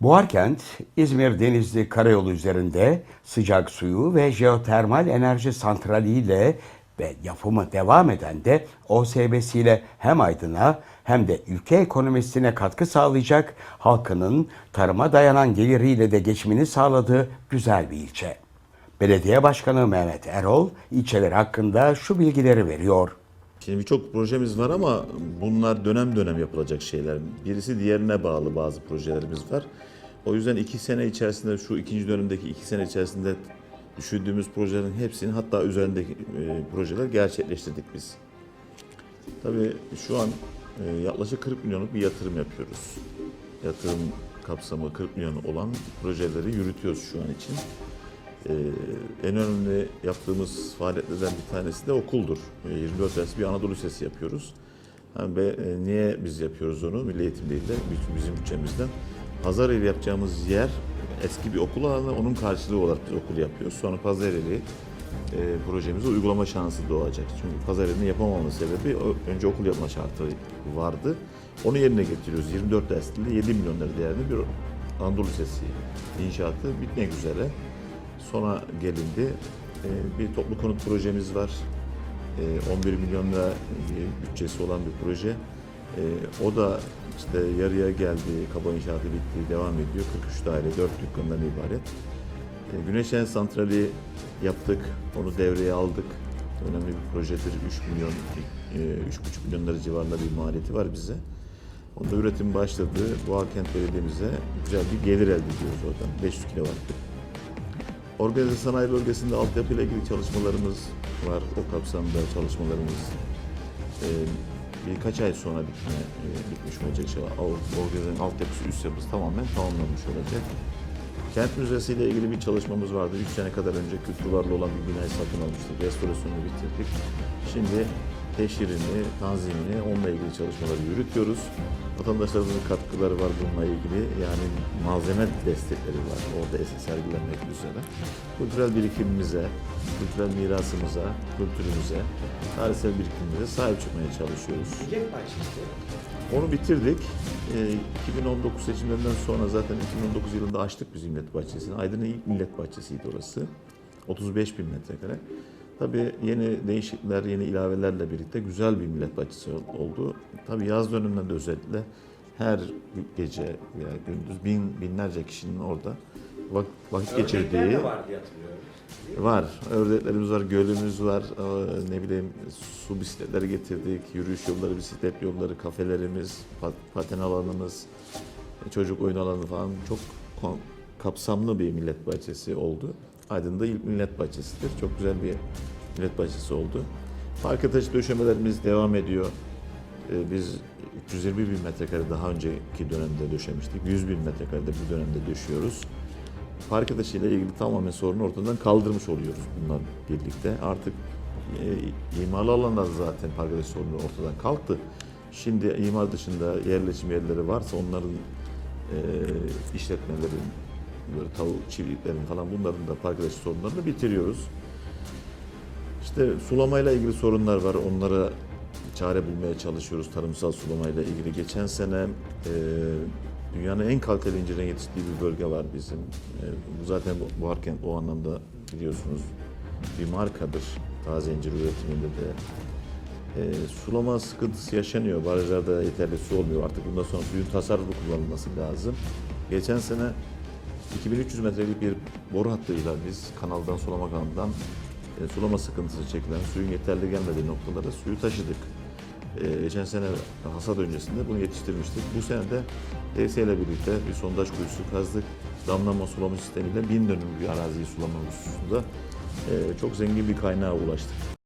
Buharkent, İzmir Denizli Karayolu üzerinde sıcak suyu ve jeotermal enerji santraliyle ve yapımı devam eden de OSB'siyle hem Aydın'a hem de ülke ekonomisine katkı sağlayacak halkının tarıma dayanan geliriyle de geçimini sağladığı güzel bir ilçe. Belediye Başkanı Mehmet Erol ilçeler hakkında şu bilgileri veriyor. Şimdi birçok projemiz var ama bunlar dönem dönem yapılacak şeyler. Birisi diğerine bağlı bazı projelerimiz var. O yüzden iki sene içerisinde, şu ikinci dönemdeki iki sene içerisinde düşündüğümüz projelerin hepsini hatta üzerindeki e, projeler gerçekleştirdik biz. Tabii şu an e, yaklaşık 40 milyonluk bir yatırım yapıyoruz. Yatırım kapsamı 40 milyon olan projeleri yürütüyoruz şu an için. Ee, en önemli yaptığımız faaliyetlerden bir tanesi de okuldur. Ee, 24 dersi bir Anadolu Lisesi yapıyoruz. Yani e, niye biz yapıyoruz onu? Milli Eğitim değil de bizim- bizim bütçemizden. Pazareli yapacağımız yer eski bir okul alanı, onun karşılığı olarak biz okul yapıyoruz. Sonra Pazareli e, projemize uygulama şansı doğacak. Çünkü Pazareli'nin yapamamamız sebebi önce okul yapma şartı vardı. Onu yerine getiriyoruz. 24 dersli 7 milyon lira değerinde bir Anadolu Lisesi inşaatı bitmek üzere sona gelindi. Ee, Bir toplu konut projemiz var. Ee, 11 milyon lira bütçesi olan bir proje. Ee, O da işte yarıya geldi, kaba inşaatı bitti, devam ediyor. 43 daire, 4 dükkandan ibaret. Ee, Güneşen Santrali yaptık, onu devreye aldık. Önemli bir projedir. 3 milyon, e, 3,5 milyon lira civarında bir maliyeti var bize. Onda üretim başladı. Boğakent Belediye'mize güzel bir gelir elde ediyoruz oradan. 500 kilowattlık. Organize sanayi bölgesinde altyapıyla ilgili çalışmalarımız var. O kapsamda çalışmalarımız e, birkaç ay sonra bitme, e, bitmiş olacak. Şey, organizenin altyapısı, üst yapısı tamamen tamamlanmış olacak. Kent Müzesi ile ilgili bir çalışmamız vardı. 3 sene kadar önce kültür varlığı olan bir binayı satın almıştık. Restorasyonunu bitirdik. Şimdi teşhirini, tanzimini, onunla ilgili çalışmaları yürütüyoruz. Vatandaşlarımızın katkıları var bununla ilgili. Yani malzeme destekleri var orada sergilenmek üzere. Kültürel birikimimize, kültürel mirasımıza, kültürümüze, tarihsel birikimimize sahip çıkmaya çalışıyoruz. Onu bitirdik. Ee, 2019 seçimlerinden sonra zaten 2019 yılında açtık biz Millet Bahçesi'ni. Aydın'ın ilk millet bahçesiydi orası. 35 bin metrekare. Tabii yeni değişiklikler, yeni ilavelerle birlikte güzel bir millet bahçesi ol- oldu. Tabii yaz döneminde özellikle her gece veya gündüz bin, binlerce kişinin orada vak- vakit geçirdiği de var. Var. Ördeklerimiz var, gölümüz var. Ee, Ne bileyim su bisikletleri getirdik. Yürüyüş yolları, bisiklet yolları, kafelerimiz, pat- paten alanımız, çocuk oyun alanı falan çok kapsamlı bir millet bahçesi oldu. Aydın'da ilk millet bahçesidir. Çok güzel bir millet bahçesi oldu. Parke taşı döşemelerimiz devam ediyor. Ee, Biz 320 bin metrekare daha önceki dönemde döşemiştik. 100 bin metrekarede bu dönemde döşüyoruz. Park taşı ile ilgili tamamen sorunu ortadan kaldırmış oluyoruz bunlar birlikte. Artık e, imarlı alanlar zaten park taşı sorunu ortadan kalktı. Şimdi imar dışında yerleşim yerleri varsa onların e, işletmelerin, böyle tavuk çiftliklerin falan bunların da park sorunlarını bitiriyoruz. İşte sulamayla ilgili sorunlar var. Onlara çare bulmaya çalışıyoruz tarımsal sulamayla ilgili. Geçen sene e, dünyanın en kaliteli incirin yetiştiği bir bölge var bizim. E, bu zaten bu Buharkent o anlamda biliyorsunuz bir markadır. Taze incir üretiminde de. E, sulama sıkıntısı yaşanıyor. Barajlarda yeterli su olmuyor. Artık bundan sonra suyun tasarruflu kullanılması lazım. Geçen sene 2300 metrelik bir boru hattıyla biz kanaldan, sulama kanalından e, sulama sıkıntısı çekilen, suyun yeterli gelmediği noktalara suyu taşıdık. E, geçen sene hasat öncesinde bunu yetiştirmiştik. Bu sene de DS ile birlikte bir sondaj kuyusu kazdık. Damlama sulama sistemiyle bin dönüm bir araziyi sulama hususunda e, çok zengin bir kaynağa ulaştık.